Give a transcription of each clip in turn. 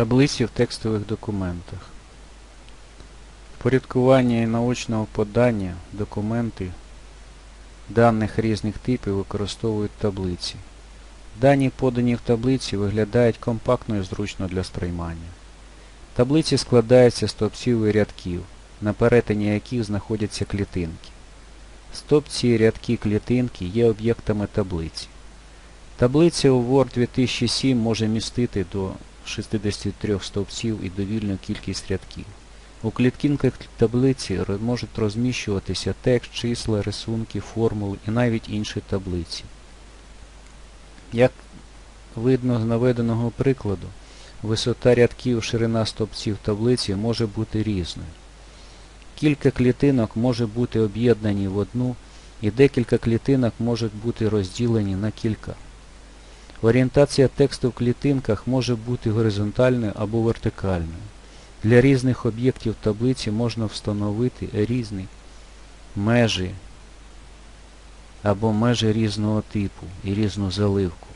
Таблиці в текстових документах. Впорядкування і наочного подання документи даних різних типів використовують таблиці. Дані, подані в таблиці, виглядають компактно і зручно для сприймання. Таблиці складаються з стовпців і рядків, на перетині яких знаходяться клітинки. Стовпці і рядки клітинки є об'єктами таблиці. Таблиця у Word 2007 може містити до 63 стовпців і довільну кількість рядків. У клітинках таблиці можуть розміщуватися текст, числа, рисунки, формули і навіть інші таблиці. Як видно з наведеного прикладу, висота рядків, ширина стовпців таблиці може бути різною. Кілька клітинок може бути об'єднані в одну, і декілька клітинок можуть бути розділені на кілька. Орієнтація тексту в клітинках може бути горизонтальною або вертикальною. Для різних об'єктів таблиці можна встановити різні межі або межі різного типу і різну заливку.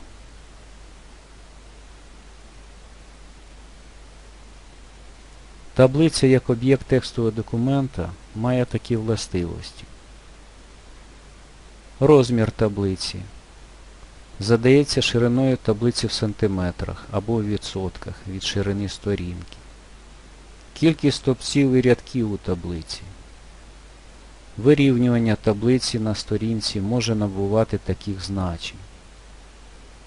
Таблиця як об'єкт текстового документа має такі властивості. Розмір таблиці задається шириною таблиці в сантиметрах або в відсотках від ширини сторінки. Кількість стопців і рядків у таблиці. Вирівнювання таблиці на сторінці може набувати таких значень.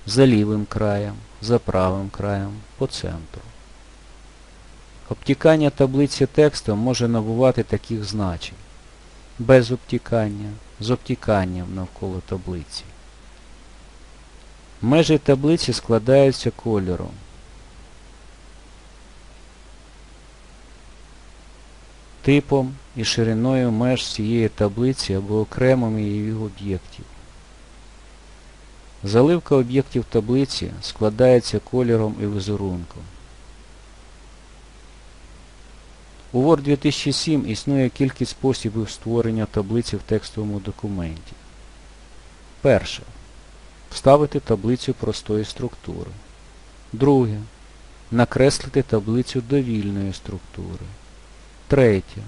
За лівим краєм, за правим краєм, по центру. Обтікання таблиці текстом може набувати таких значень. Без обтікання, з обтіканням навколо таблиці. Межі таблиці складаються кольором. Типом і шириною меж цієї таблиці або окремими її об'єктів. Заливка об'єктів таблиці складається кольором і візерунком. У Word 2007 існує кілька способів створення таблиці в текстовому документі. Перше. Вставити таблицю простої структури. Друге. Накреслити таблицю довільної структури. Третє.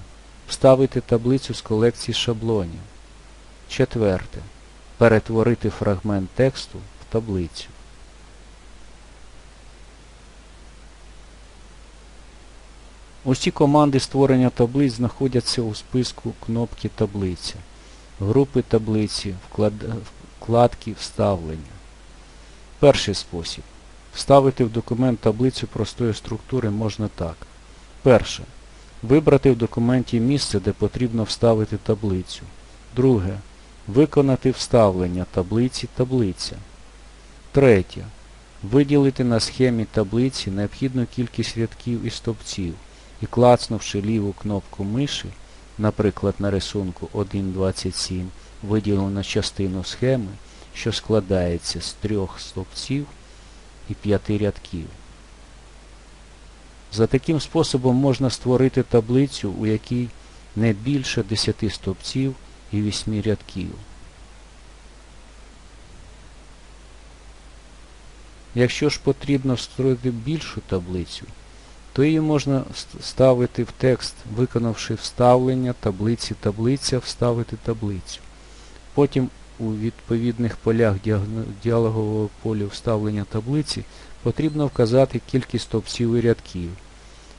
Вставити таблицю з колекції шаблонів. Четверте. Перетворити фрагмент тексту в таблицю. Усі команди створення таблиць знаходяться у списку кнопки таблиця, групи таблиці, вклад... вкладки вставлення. Перший спосіб. Вставити в документ таблицю простої структури можна так. Перше. Вибрати в документі місце, де потрібно вставити таблицю. Друге. Виконати вставлення таблиці таблиця. Третє. Виділити на схемі таблиці необхідну кількість рядків і стовпців і клацнувши ліву кнопку миші, наприклад на рисунку 1.27, виділено частину схеми, що складається з трьох стовпців і п'яти рядків. За таким способом можна створити таблицю, у якій не більше 10 стовпців і 8 рядків. Якщо ж потрібно створити більшу таблицю, то її можна ставити в текст, виконавши вставлення таблиці таблиця, вставити таблицю. Потім у відповідних полях діалогового полю вставлення таблиці потрібно вказати кількість стовпців і рядків,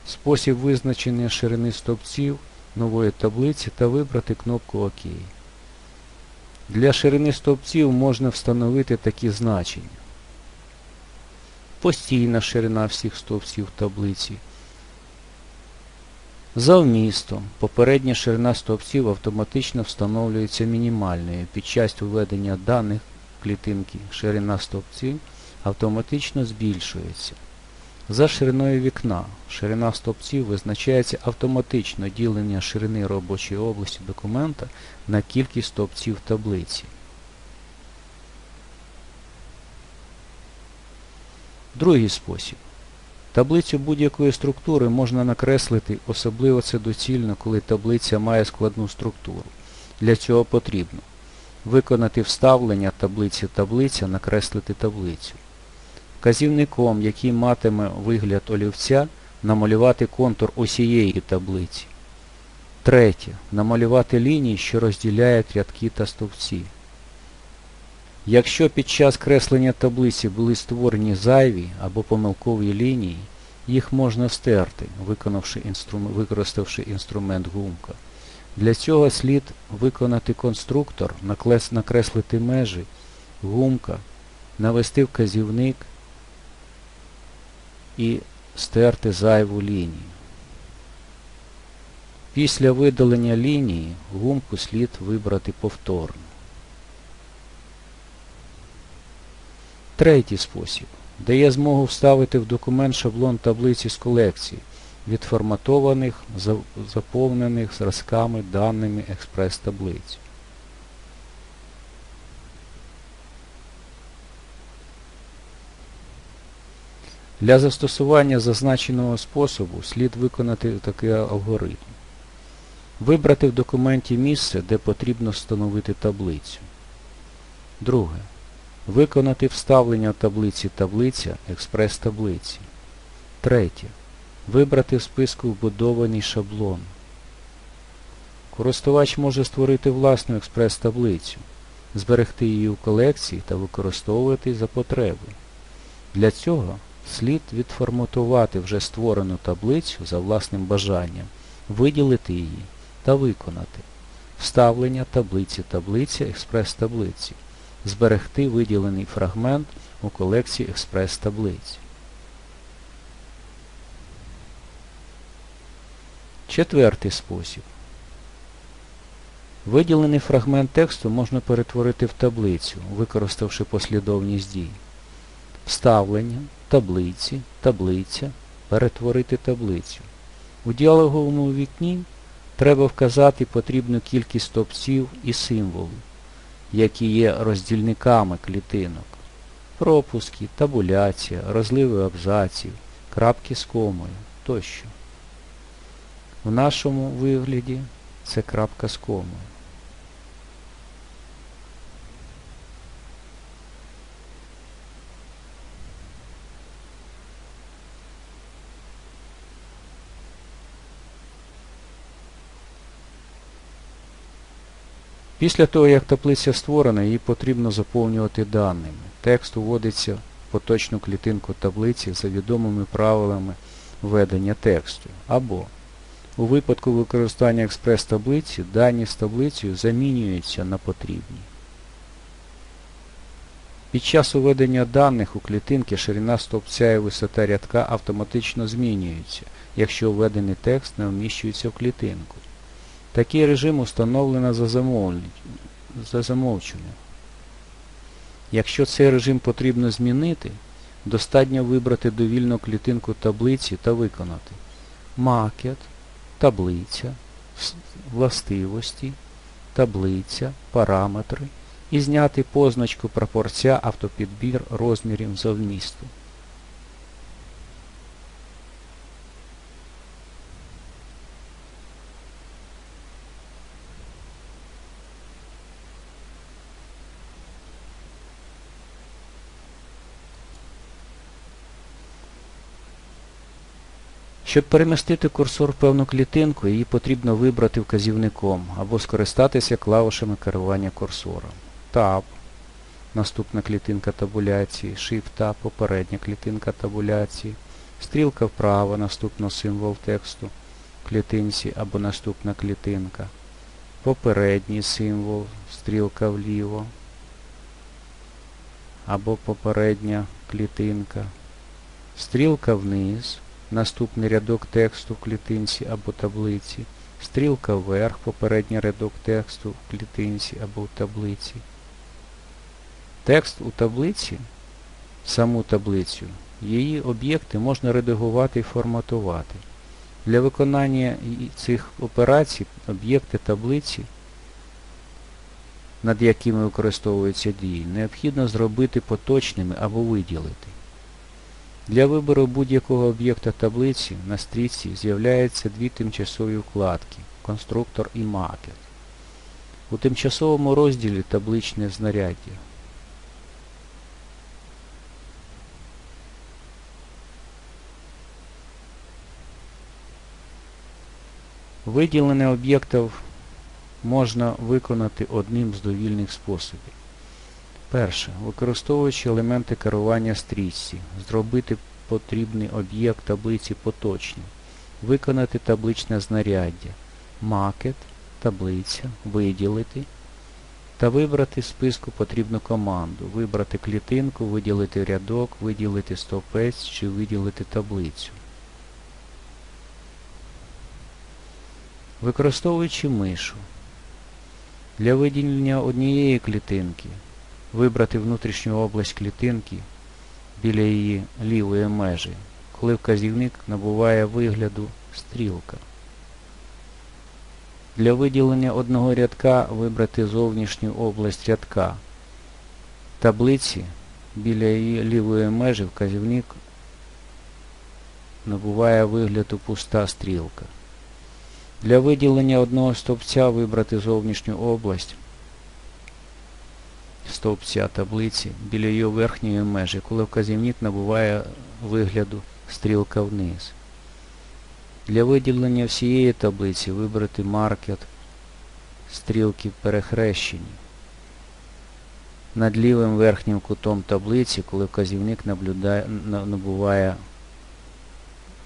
спосіб визначення ширини стовпців нової таблиці та вибрати кнопку ОК. Для ширини стовпців можна встановити такі значення постійна ширина всіх стовпців таблиці. За вмістом, попередня ширина стовпців автоматично встановлюється мінімальною. Під час введення даних клітинки ширина стовпців автоматично збільшується. За шириною вікна ширина стовпців визначається автоматично ділення ширини робочої області документа на кількість стовпців таблиці. Другий спосіб. Таблицю будь-якої структури можна накреслити, особливо це доцільно, коли таблиця має складну структуру. Для цього потрібно виконати вставлення таблиці таблиця, накреслити таблицю. Вказівником, який матиме вигляд олівця, намалювати контур усієї таблиці. Третє. Намалювати лінії, що розділяють рядки та стовпці. Якщо під час креслення таблиці були створені зайві або помилкові лінії, їх можна стерти, використавши інструмент гумка. Для цього слід виконати конструктор, накреслити межі, гумка, навести вказівник і стерти зайву лінію. Після видалення лінії гумку слід вибрати повторно. Третій спосіб дає змогу вставити в документ шаблон таблиці з колекції, відформатованих, заповнених зразками даними експрес-таблиці. Для застосування зазначеного способу слід виконати такий алгоритм. Вибрати в документі місце, де потрібно встановити таблицю. Друге. Виконати вставлення таблиці таблиця експрес-таблиці. Третє. Вибрати в списку вбудований шаблон. Користувач може створити власну експрес-таблицю, зберегти її у колекції та використовувати за потреби. Для цього слід відформатувати вже створену таблицю за власним бажанням, виділити її та виконати. Вставлення таблиці таблиця експрес-таблиці. Зберегти виділений фрагмент у колекції експрес-таблиць. Четвертий спосіб. Виділений фрагмент тексту можна перетворити в таблицю, використавши послідовність дій. Вставлення, таблиці, таблиця, перетворити таблицю. У діалоговому вікні треба вказати потрібну кількість стовпців і символів, які є роздільниками клітинок. Пропуски, табуляція, розливи абзаців, крапки з комою тощо. В нашому вигляді це крапка з комою. Після того, як таблиця створена, її потрібно заповнювати даними. Текст уводиться в поточну клітинку таблиці за відомими правилами введення тексту. Або у випадку використання експрес-таблиці дані з таблицею замінюються на потрібні. Під час уведення даних у клітинки ширина стовпця і висота рядка автоматично змінюються, якщо введений текст не вміщується в клітинку. Такий режим установлено за, за замовчення. Якщо цей режим потрібно змінити, достатньо вибрати довільну клітинку таблиці та виконати макет, таблиця, властивості, таблиця, параметри і зняти позначку пропорція автопідбір розмірів за Щоб перемістити курсор в певну клітинку, її потрібно вибрати вказівником або скористатися клавишами керування курсором. Tab – наступна клітинка табуляції, Shift-Tab – попередня клітинка табуляції, стрілка вправо, наступно символ тексту в клітинці або наступна клітинка, попередній символ, стрілка вліво. Або попередня клітинка, стрілка вниз – наступний рядок тексту в клітинці або таблиці, стрілка вверх, попередній рядок тексту в клітинці або в таблиці. Текст у таблиці, саму таблицю, її об'єкти можна редагувати і форматувати. Для виконання цих операцій об'єкти таблиці, над якими використовуються дії, необхідно зробити поточними або виділити. Для вибору будь-якого об'єкта таблиці на стрічці з'являються дві тимчасові вкладки Конструктор і макет. У тимчасовому розділі табличне знаряддя. Виділення об'єктів можна виконати одним з довільних способів. Перше. Використовуючи елементи керування стрічці, зробити потрібний об'єкт таблиці поточним, виконати табличне знаряддя, макет, таблиця, виділити. Та вибрати з списку потрібну команду, вибрати клітинку, виділити рядок, виділити стовпець чи виділити таблицю. Використовуючи мишу, для виділення однієї клітинки вибрати внутрішню область клітинки біля її лівої межі, коли вказівник набуває вигляду стрілка. Для виділення одного рядка вибрати зовнішню область рядка. Таблиці біля її лівої межі вказівник набуває вигляду пуста стрілка. Для виділення одного стовпця вибрати зовнішню область стовпця таблиці біля її верхньої межі, коли вказівник набуває вигляду стрілка вниз. Для виділення всієї таблиці вибрати маркер стрілки перехрещені. Над лівим верхнім кутом таблиці, коли вказівник набуває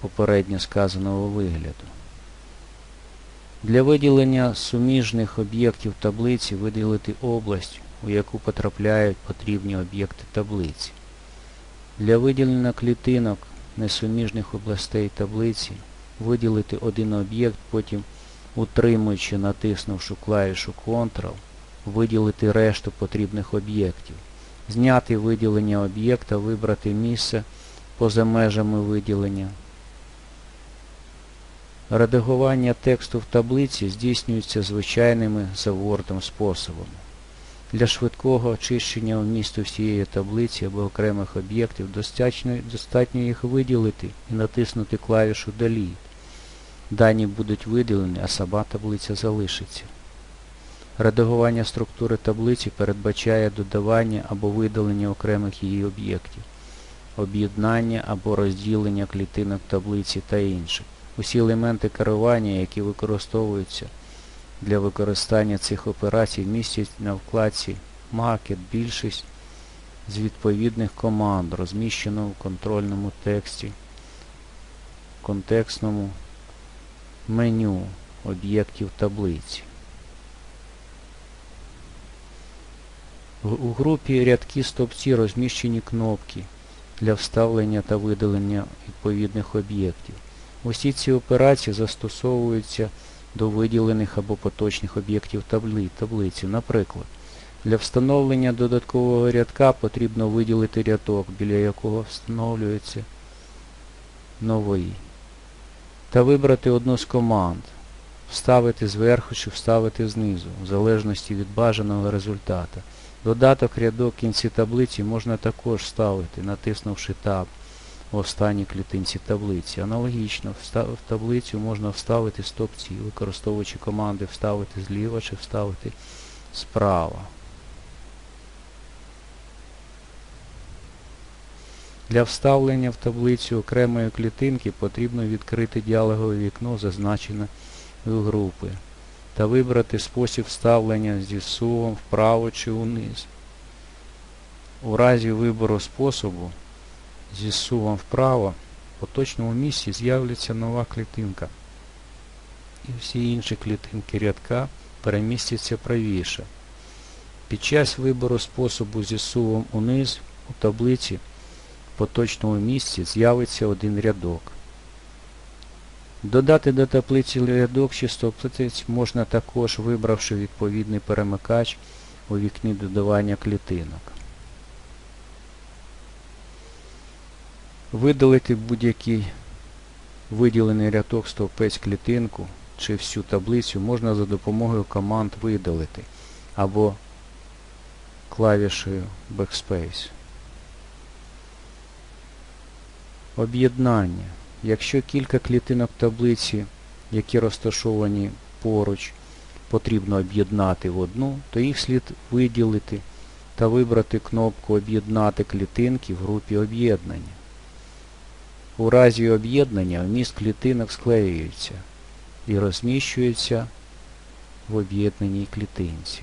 попередньо сказаного вигляду. Для виділення суміжних об'єктів таблиці виділити область, у яку потрапляють потрібні об'єкти таблиці. Для виділення клітинок несуміжних областей таблиці виділити один об'єкт, потім, утримуючи, натиснувши клавішу Ctrl, виділити решту потрібних об'єктів. Зняти виділення об'єкта, вибрати місце поза межами виділення. Редагування тексту в таблиці здійснюється звичайними за Word способами. Для швидкого очищення вмісту всієї таблиці або окремих об'єктів достатньо, достатньо їх виділити і натиснути клавішу Delete. Дані будуть виділені, а сама таблиця залишиться. Редагування структури таблиці передбачає додавання або видалення окремих її об'єктів, об'єднання або розділення клітинок таблиці та інших. Усі елементи керування, які використовуються для використання цих операцій, містять на вкладці Market більшість з відповідних команд, розміщено в контрольному тексті, контекстному меню об'єктів таблиці. У групі рядки стовпці розміщені кнопки для вставлення та видалення відповідних об'єктів. Усі ці операції застосовуються до виділених або поточних об'єктів таблиці. Наприклад, для встановлення додаткового рядка потрібно виділити рядок, біля якого встановлюється новий. Та вибрати одну з команд. Вставити зверху чи вставити знизу, в залежності від бажаного результата. Додаток рядок в кінці таблиці можна також вставити, натиснувши Tab в останній клітинці таблиці. Аналогічно, в таблицю можна вставити стопці, використовуючи команди вставити зліва чи вставити справа. Для вставлення в таблицю окремої клітинки потрібно відкрити діалогове вікно, зазначене групи, та вибрати спосіб вставлення зі сувом вправо чи вниз. У разі вибору способу зі сувом вправо в поточному місці з'являться нова клітинка. І всі інші клітинки рядка перемістяться правіше. Під час вибору способу зі сувом униз у таблиці в поточному місці з'явиться один рядок. Додати до таблиці рядок чи стовпець можна також, вибравши відповідний перемикач у вікні додавання клітинок. Видалити будь-який виділений рядок стовпець клітинку чи всю таблицю можна за допомогою команд видалити або клавішею Backspace. Об'єднання. Якщо кілька клітинок таблиці, які розташовані поруч, потрібно об'єднати в одну, то їх слід виділити та вибрати кнопку Об'єднати клітинки в групі об'єднання. У разі об'єднання вміст клітинок склеюється і розміщується в об'єднаній клітинці.